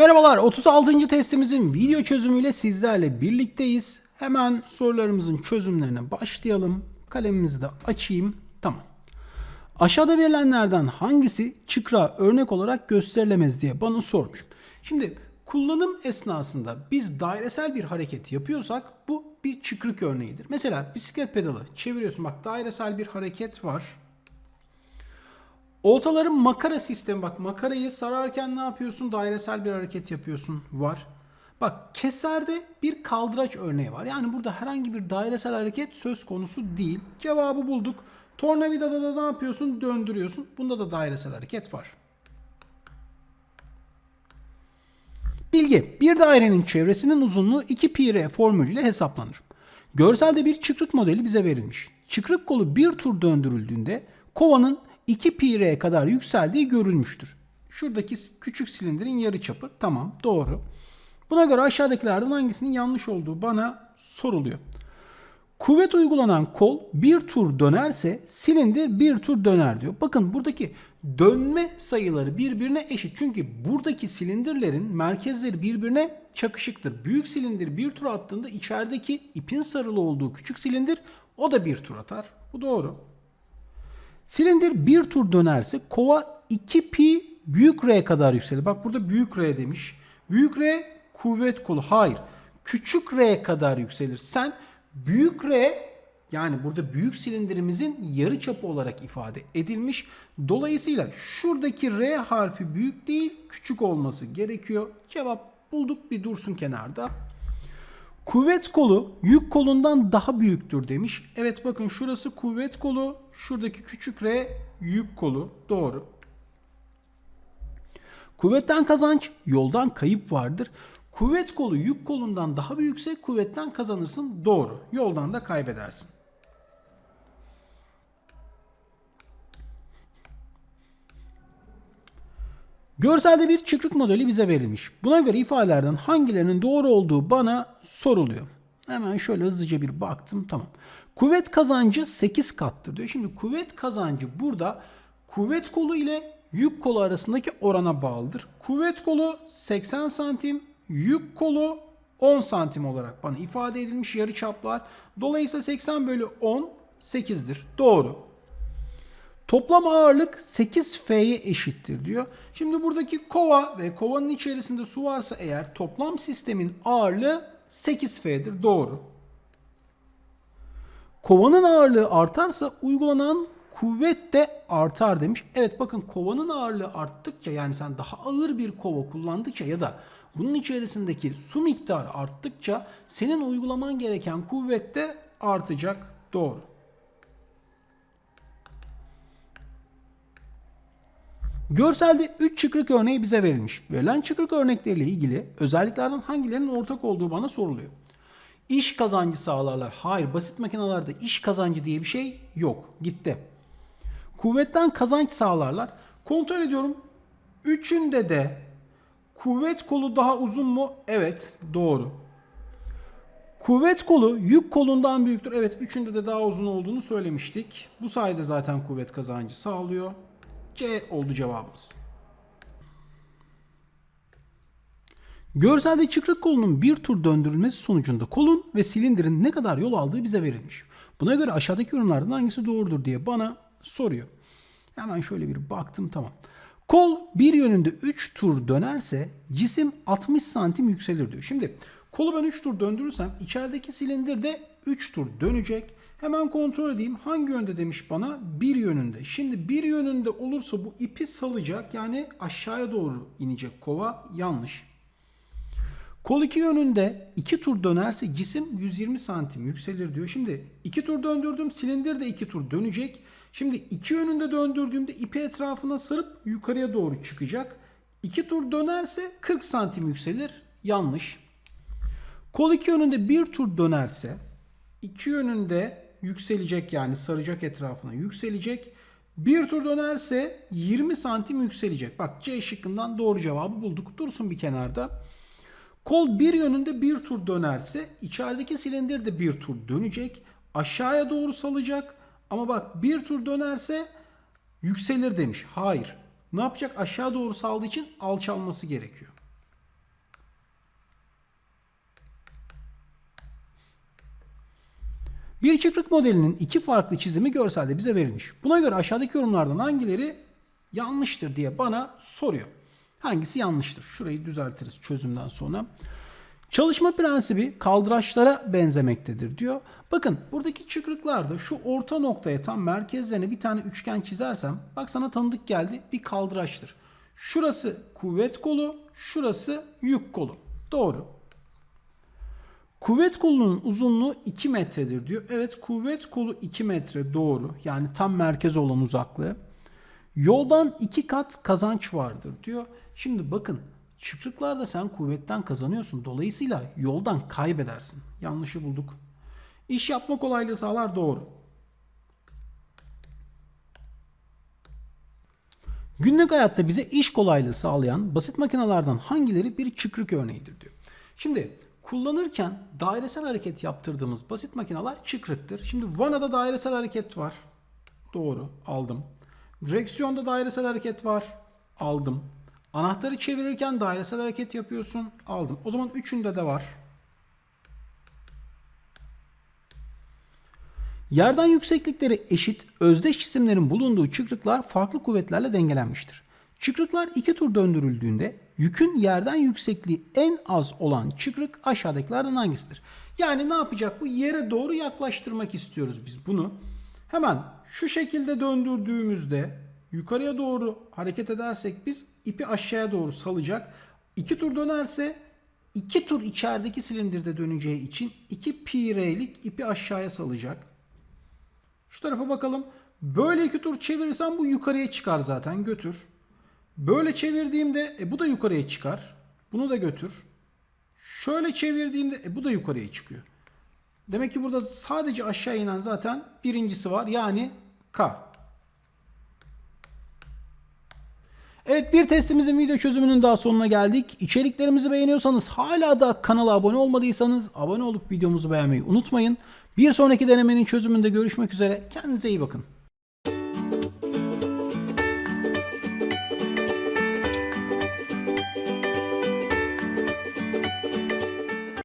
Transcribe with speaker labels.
Speaker 1: Merhabalar 36. testimizin video çözümüyle sizlerle birlikteyiz. Hemen sorularımızın çözümlerine başlayalım. Kalemimizi de açayım. Tamam. Aşağıda verilenlerden hangisi çıkra örnek olarak gösterilemez diye bana sormuş. Şimdi kullanım esnasında biz dairesel bir hareket yapıyorsak bu bir çıkrık örneğidir. Mesela bisiklet pedalı çeviriyorsun bak dairesel bir hareket var. Oltaların makara sistemi bak makarayı sararken ne yapıyorsun? Dairesel bir hareket yapıyorsun var. Bak keserde bir kaldıraç örneği var. Yani burada herhangi bir dairesel hareket söz konusu değil. Cevabı bulduk. Tornavidada da ne yapıyorsun? Döndürüyorsun. Bunda da dairesel hareket var. Bilgi. Bir dairenin çevresinin uzunluğu 2 pi r formülüyle hesaplanır. Görselde bir çıkrık modeli bize verilmiş. Çıkrık kolu bir tur döndürüldüğünde kovanın 2 pi kadar yükseldiği görülmüştür. Şuradaki küçük silindirin yarıçapı tamam doğru. Buna göre aşağıdakilerden hangisinin yanlış olduğu bana soruluyor. Kuvvet uygulanan kol bir tur dönerse silindir bir tur döner diyor. Bakın buradaki dönme sayıları birbirine eşit. Çünkü buradaki silindirlerin merkezleri birbirine çakışıktır. Büyük silindir bir tur attığında içerideki ipin sarılı olduğu küçük silindir o da bir tur atar. Bu doğru. Silindir bir tur dönerse kova 2 pi büyük R kadar yükselir. Bak burada büyük R demiş. Büyük R kuvvet kolu. Hayır. Küçük R kadar yükselir. Sen büyük R yani burada büyük silindirimizin yarı çapı olarak ifade edilmiş. Dolayısıyla şuradaki R harfi büyük değil küçük olması gerekiyor. Cevap bulduk bir dursun kenarda. Kuvvet kolu yük kolundan daha büyüktür demiş. Evet bakın şurası kuvvet kolu, şuradaki küçük R yük kolu. Doğru. Kuvvetten kazanç, yoldan kayıp vardır. Kuvvet kolu yük kolundan daha büyükse kuvvetten kazanırsın. Doğru. Yoldan da kaybedersin. Görselde bir çıkrık modeli bize verilmiş. Buna göre ifadelerden hangilerinin doğru olduğu bana soruluyor. Hemen şöyle hızlıca bir baktım. Tamam. Kuvvet kazancı 8 kattır diyor. Şimdi kuvvet kazancı burada kuvvet kolu ile yük kolu arasındaki orana bağlıdır. Kuvvet kolu 80 santim, yük kolu 10 santim olarak bana ifade edilmiş yarı çaplar. Dolayısıyla 80 bölü 10 8'dir. Doğru. Toplam ağırlık 8F'ye eşittir diyor. Şimdi buradaki kova ve kovanın içerisinde su varsa eğer toplam sistemin ağırlığı 8F'dir. Doğru. Kovanın ağırlığı artarsa uygulanan kuvvet de artar demiş. Evet bakın kovanın ağırlığı arttıkça yani sen daha ağır bir kova kullandıkça ya da bunun içerisindeki su miktarı arttıkça senin uygulaman gereken kuvvet de artacak. Doğru. Görselde 3 çıkrık örneği bize verilmiş. Verilen çıkrık örnekleriyle ilgili özelliklerden hangilerinin ortak olduğu bana soruluyor. İş kazancı sağlarlar. Hayır basit makinelerde iş kazancı diye bir şey yok. Gitti. Kuvvetten kazanç sağlarlar. Kontrol ediyorum. Üçünde de kuvvet kolu daha uzun mu? Evet doğru. Kuvvet kolu yük kolundan büyüktür. Evet üçünde de daha uzun olduğunu söylemiştik. Bu sayede zaten kuvvet kazancı sağlıyor. C oldu cevabımız. Görselde çıkrık kolunun bir tur döndürülmesi sonucunda kolun ve silindirin ne kadar yol aldığı bize verilmiş. Buna göre aşağıdaki yorumlardan hangisi doğrudur diye bana soruyor. Hemen şöyle bir baktım tamam. Kol bir yönünde 3 tur dönerse cisim 60 santim yükselir diyor. Şimdi kolu ben 3 tur döndürürsem içerideki silindir de 3 tur dönecek. Hemen kontrol edeyim. Hangi yönde demiş bana? Bir yönünde. Şimdi bir yönünde olursa bu ipi salacak. Yani aşağıya doğru inecek kova. Yanlış. Kol iki yönünde iki tur dönerse cisim 120 santim yükselir diyor. Şimdi iki tur döndürdüm. Silindir de iki tur dönecek. Şimdi iki yönünde döndürdüğümde ipi etrafına sarıp yukarıya doğru çıkacak. İki tur dönerse 40 santim yükselir. Yanlış. Kol iki yönünde bir tur dönerse iki yönünde yükselecek yani saracak etrafına yükselecek. Bir tur dönerse 20 santim yükselecek. Bak C şıkkından doğru cevabı bulduk. Dursun bir kenarda. Kol bir yönünde bir tur dönerse içerideki silindir de bir tur dönecek. Aşağıya doğru salacak. Ama bak bir tur dönerse yükselir demiş. Hayır. Ne yapacak? Aşağı doğru saldığı için alçalması gerekiyor. Bir çıkrık modelinin iki farklı çizimi görselde bize verilmiş. Buna göre aşağıdaki yorumlardan hangileri yanlıştır diye bana soruyor. Hangisi yanlıştır? Şurayı düzeltiriz çözümden sonra. Çalışma prensibi kaldıraçlara benzemektedir diyor. Bakın buradaki çıkrıklarda şu orta noktaya tam merkezlerine bir tane üçgen çizersem bak sana tanıdık geldi bir kaldıraçtır. Şurası kuvvet kolu, şurası yük kolu. Doğru. Kuvvet kolunun uzunluğu 2 metredir diyor. Evet kuvvet kolu 2 metre doğru. Yani tam merkez olan uzaklığı. Yoldan 2 kat kazanç vardır diyor. Şimdi bakın çıkrıklarda sen kuvvetten kazanıyorsun. Dolayısıyla yoldan kaybedersin. Yanlışı bulduk. İş yapma kolaylığı sağlar doğru. Günlük hayatta bize iş kolaylığı sağlayan basit makinelerden hangileri bir çıkrık örneğidir diyor. Şimdi kullanırken dairesel hareket yaptırdığımız basit makineler çıkrıktır. Şimdi vanada dairesel hareket var. Doğru aldım. Direksiyonda dairesel hareket var. Aldım. Anahtarı çevirirken dairesel hareket yapıyorsun. Aldım. O zaman üçünde de var. Yerden yükseklikleri eşit özdeş cisimlerin bulunduğu çıkrıklar farklı kuvvetlerle dengelenmiştir. Çıkrıklar iki tur döndürüldüğünde yükün yerden yüksekliği en az olan çıkrık aşağıdakilerden hangisidir? Yani ne yapacak bu? Yere doğru yaklaştırmak istiyoruz biz bunu. Hemen şu şekilde döndürdüğümüzde yukarıya doğru hareket edersek biz ipi aşağıya doğru salacak. İki tur dönerse iki tur içerideki silindirde döneceği için 2 pi r'lik ipi aşağıya salacak. Şu tarafa bakalım. Böyle iki tur çevirirsem bu yukarıya çıkar zaten götür. Böyle çevirdiğimde e, bu da yukarıya çıkar. Bunu da götür. Şöyle çevirdiğimde e, bu da yukarıya çıkıyor. Demek ki burada sadece aşağı inen zaten birincisi var. Yani K. Evet bir testimizin video çözümünün daha sonuna geldik. İçeriklerimizi beğeniyorsanız hala da kanala abone olmadıysanız abone olup videomuzu beğenmeyi unutmayın. Bir sonraki denemenin çözümünde görüşmek üzere. Kendinize iyi bakın.